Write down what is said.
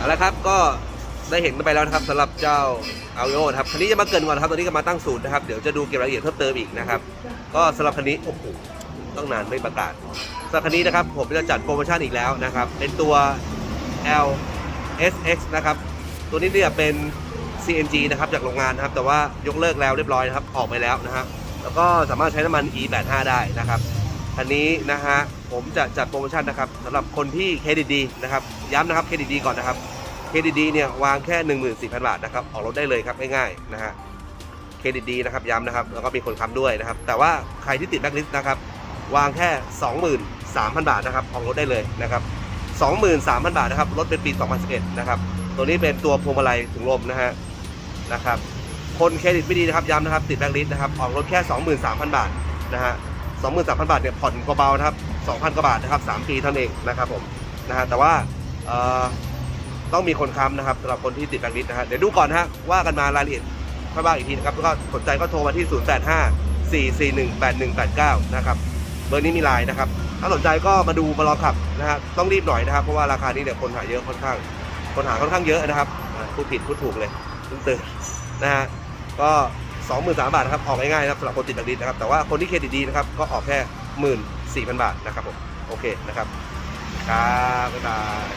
เอาละครับก็ได้เห็นกันไปแล้วนะครับสำหรับเจ้าอาริโอครับคันนี้จะมาเกินก่อนนะครับตอนนี้ก็มาตั้งศูนย์นะครับเดี๋ยวจะดูเก็บรายละเอียดเพิ่มเติมอีกนะครับ ก็สำหรับคันนี้โอ้โหต้องนานไม่ประกาศสำหรับคันนี้นะครับผมจะจัดโปรโมชั่นอีกแล้วนะครับ เป็นตัว L SX นะครับ ตัวนี้เนี่ยเป็น CNG นะครับจากโรงงานนะครับ แต่ว่ายกเลิกแล้วเรียบร้อยนะครับออกไปแล้วนะฮะแล้วก็สามารถใช้น้ำมัน E85 ได้นะครับ คันนี้นะฮะผมจะจัดโปรโมชั่นนะครับสำหรับคนที่เครดิตดีนะครับย้ำนะครับเครดิตดีก่อนนะครับเครดิตดีเนี่ยวางแค่ 14,000 บาทนะครับออกรถได้เลยครับง่ายๆนะฮะเครดิตดีนะครับย้ำนะครับแล้วก็มีคนค้ำด้วยนะครับ แต่ว่าใครที่ติดแบล็คลิสต์นะครับวางแค่ 23,000 บาทนะครับออกรถได้เลยนะครับ23,000 บาทนะครับรถเป็นปี 2011 นะครับตัวนี้เป็นตัวพวงมาลัยถุงลมนะฮะนะครับคนเครดิตไม่ดีนะครับย้ำนะครับติดแบงค์ลิสต์นะครับออกรถแค่ 23,000 บาทนะฮะ 23,000 บาทเนี่ยผ่อนเบาๆนะครับ 2,000 กว่าบาทนะครับ3ปีเท่านั้นเองนะครับผมนะฮะแต่ว่าเอ่อต้องมีคนค้ำนะครับสำหรับคนที่ติดแบงค์ลิสต์นะฮะเดี๋ยวดูก่อนนะฮะว่ากันมารายละเอียดค่อยว่าอีกทีนะครับแล้วก็สนใจก็โทรมาที่ 085 441 8189 นะครับเบอร์นี้มีไลน์นะครับ ถ้าสนใจก็มาดูมาลองขับนะฮะต้องรีบหน่อยนะครับ เพราะว่าราคานี้เนี่ยคนหาเยอะค่อนข้าง คนหาค่อนข้างเยอะนะครับพูดผิดพูดถูกเลยตื่นนะฮะก็ สองหมื่นสามบาทนะครับออกง่ายๆนะครับสำหรับคนติดบัตรดินะครับแต่ว่าคนที่เครดิตดีนะครับก็ออกแค่หมื่นสี่พันบาทนะครับผมโอเคนะครับครับบ๊ายบาย